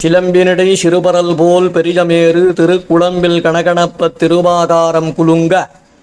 சிலம்பினடை சிறுபரல் போல் பெரியமேறு திருக்குளம்பில் கணகணப்பத் திருவாகாரம் குலுங்க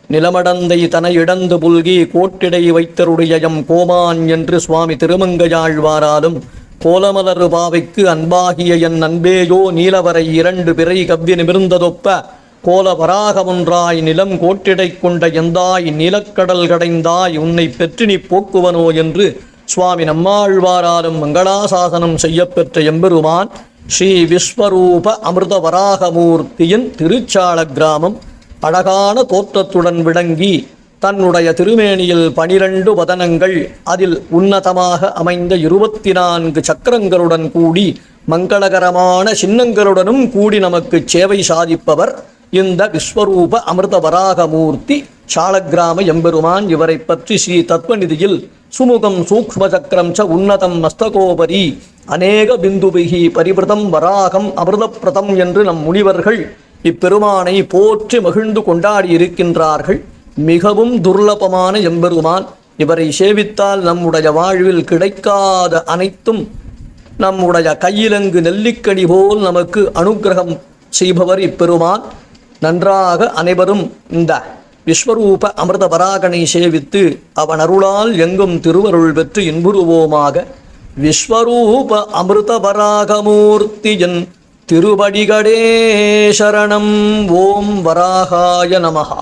நிலமடந்தை தன இடந்து புல்கி கோட்டிடை வைத்தருடையம் கோமான் என்று சுவாமி திருமங்கையாழ்வாராலும் கோலமலர் பாவைக்கு அன்பாகிய என் அன்பேயோ நீலவரை இரண்டு பிறை கவ்வி நிமிர்ந்ததொப்ப கோல வராகமொன்றாய் நிலம் கோட்டிடை கொண்ட எந்தாய் நீலக்கடல் கடைந்தாய் உன்னை பெற்று நீ போக்குவனோ என்று சுவாமி நம்மாழ்வாராலும் மங்களாசாசனம் செய்யப்பெற்ற எம்பெருமான் ஸ்ரீ விஸ்வரூப அமிர்த வராகமூர்த்தியின் திருச்சால கிராமம் அழகான தோற்றத்துடன் விளங்கி தன்னுடைய திருமேனியில் பனிரெண்டு வதனங்கள் அதில் உன்னதமாக அமைந்த இருபத்தி நான்கு சக்கரங்களுடன் கூடி மங்களகரமான சின்னங்களுடனும் கூடி நமக்கு சேவை சாதிப்பவர் இந்த விஸ்வரூப அமிர்த வராகமூர்த்தி சாலக்கிராம எம்பெருமான் இவரை பற்றி ஸ்ரீ தத்வநிதியில் சுமுகம் சூக்ஷ்ம சக்கரம் ச உன்னதம் மஸ்தகோபரி. அநேக பிந்துபிகி பரிவிரதம் வராகம் அமிர்தப்பிரதம் என்று நம் முனிவர்கள் இப்பெருமானை போற்றி மகிழ்ந்து கொண்டாடி இருக்கின்றார்கள். மிகவும் துர்லபமான எம்பெருமான். இவரை சேவித்தால் நம்முடைய வாழ்வில் கிடைக்காத அனைத்தும் நம்முடைய கையிலங்கு நெல்லிக்கனி போல் நமக்கு அனுக்கிரகம் செய்பவர் இப்பெருமான். நன்றாக அனைவரும் இந்த விஸ்வரூப அமிர்த வராகனை சேவித்து அவன் அருளால் எங்கும் திருவருள் பெற்று இன்புறுவோமாக விஸ்வரூப அமிர்த வராகமூர்த்தியின் திருவடிகடே சரணம். ஓம் வராகாய நமகா